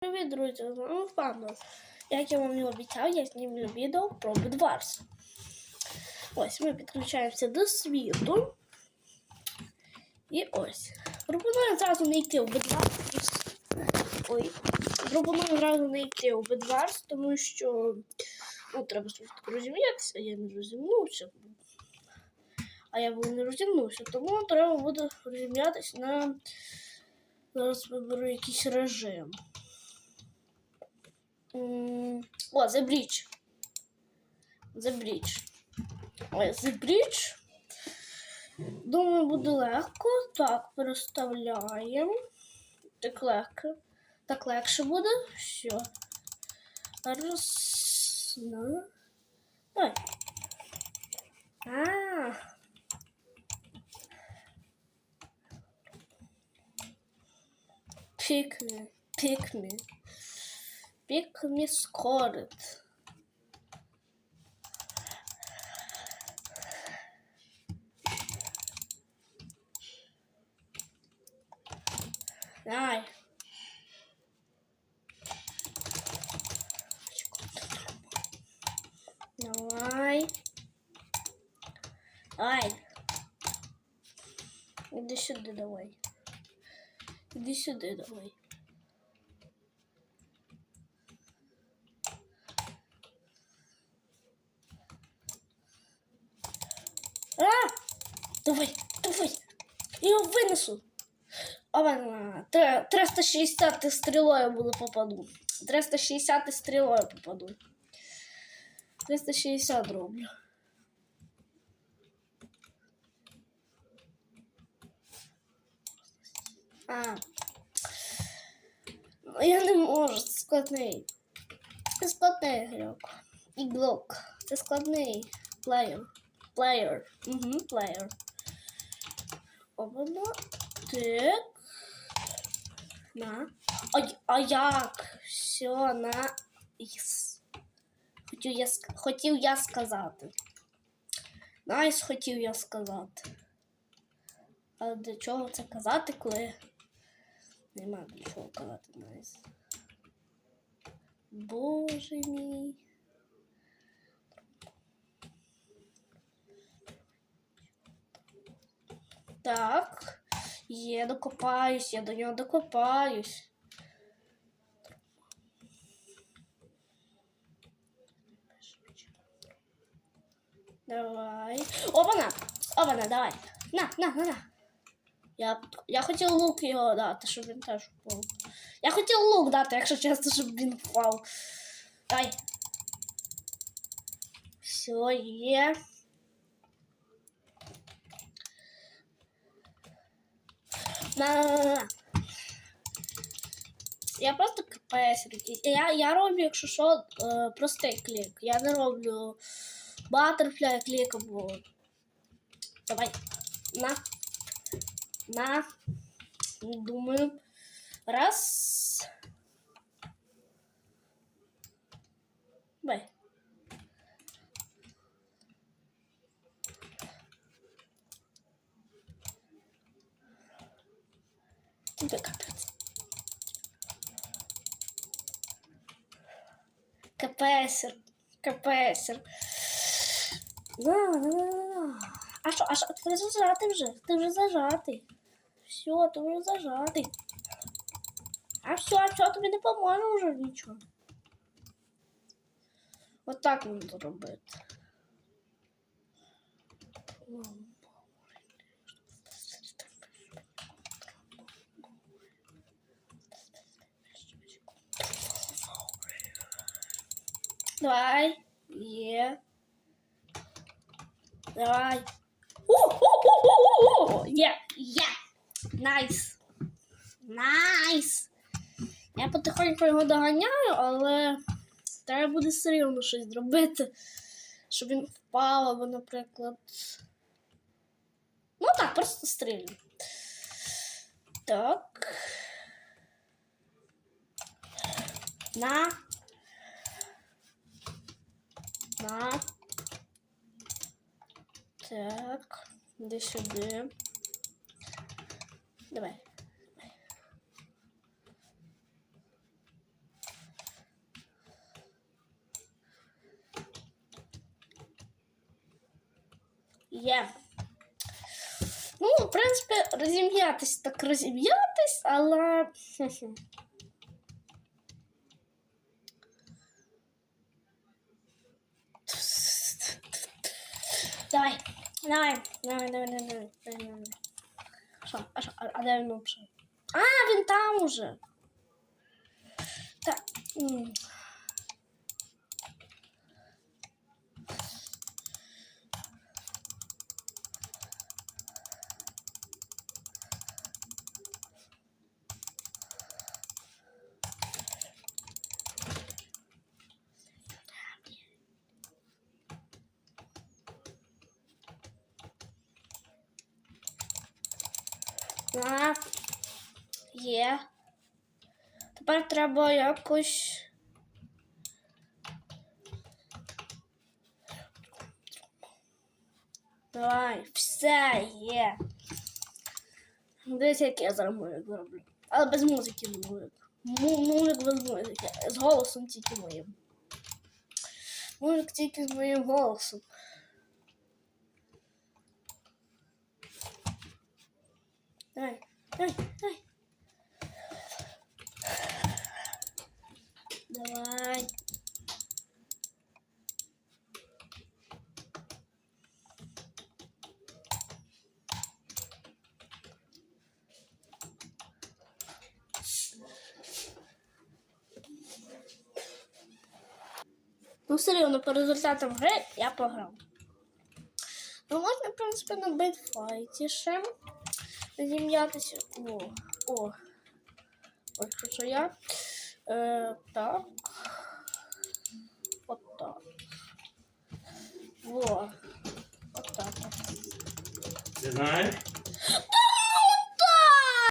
Привіт, друзі! З вами Фандос. Як я вам і обіцяв, я знімлю відео про Бедварс. Ось ми підключаємося до світу. І ось. Пропоную зразу не йти в Бедварс. Ой. Пропоную зразу не йти в Бедварс, тому що ну, треба спочатку розім'ятися, я не розімнувся. А я був не розімнувся, тому треба буде розім'ятися на. Зараз виберу якийсь режим. О, The Bridge. The Bridge. Ой, The Bridge. Думаю, буде легко. Так, переставляємо. Так легко. Так легше буде. Все. Раз. На. Давай. А. Pick me. Pick me scored. Давай. Давай. Давай. Іди сюди давай. Іди сюди давай. А! Давай, давай. Я його винесу. А вона 360 стрілою буду попаду. 360 стрілою попаду. 360 роблю. А. Ну, я не можу, це складний. Це складний ігрок. Іглок. Це складний плеєр. Плеєр. Угу, плеєр. Обана. Так. На. А, а як? Все, на. Іс. Хотів я, хотів я сказати. Найс хотів я сказати. А для чого це казати, коли нема для чого казати найс. Боже мій. Так. Є, докопаюсь, я до нього докопаюсь. Давай. Опана! Опана, давай. На, на, на, на. Я, я хотів лук його дати, щоб він теж впав. Я хотів лук дати, якщо чесно, щоб він впав. Ай. Все, є. Я просто КПС. Я, я роблю, якщо що, е, простий клік. Я не роблю батерфляй клік або. Давай. На. На. Думаю. Раз. Давай. Тебе капець. Да, да. А що, а що, ти зажатий вже? Ти вже зажатий. Все, ти вже зажатий. А все, а все, тобі не поможе вже нічого. От так можна Давай. Є. Давай. У-у-у-у-у-у! Є, є. Найс. Найс. Я потихоньку його доганяю, але треба буде все рівно щось зробити, щоб він впав, або, наприклад. Ну так, просто стрілю. Так. На одна. Так, де сюда, Давай. Є. Ну, в принципе, розім'ятись так розім'ятись, але. Давай, давай, давай, давай, давай, давай, давай, давай. Що? А? А, а де він взагалі? А, він там уже. Так. А, є. Тепер треба якось. Давай, все є. Дивись, як я зараз музик зроблю. Але без музики музик. Му- Музик без музики. З голосом тільки моїм. Музик тільки з моїм голосом. Давай, давай, давай. Давай. Ну, серйозно, по результатам гри я програв. Ну, можна, в принципі, на битфайті ще зім'ятися. О, о. Ось що я. Е, так. От так. Во. От так. Ти знаєш?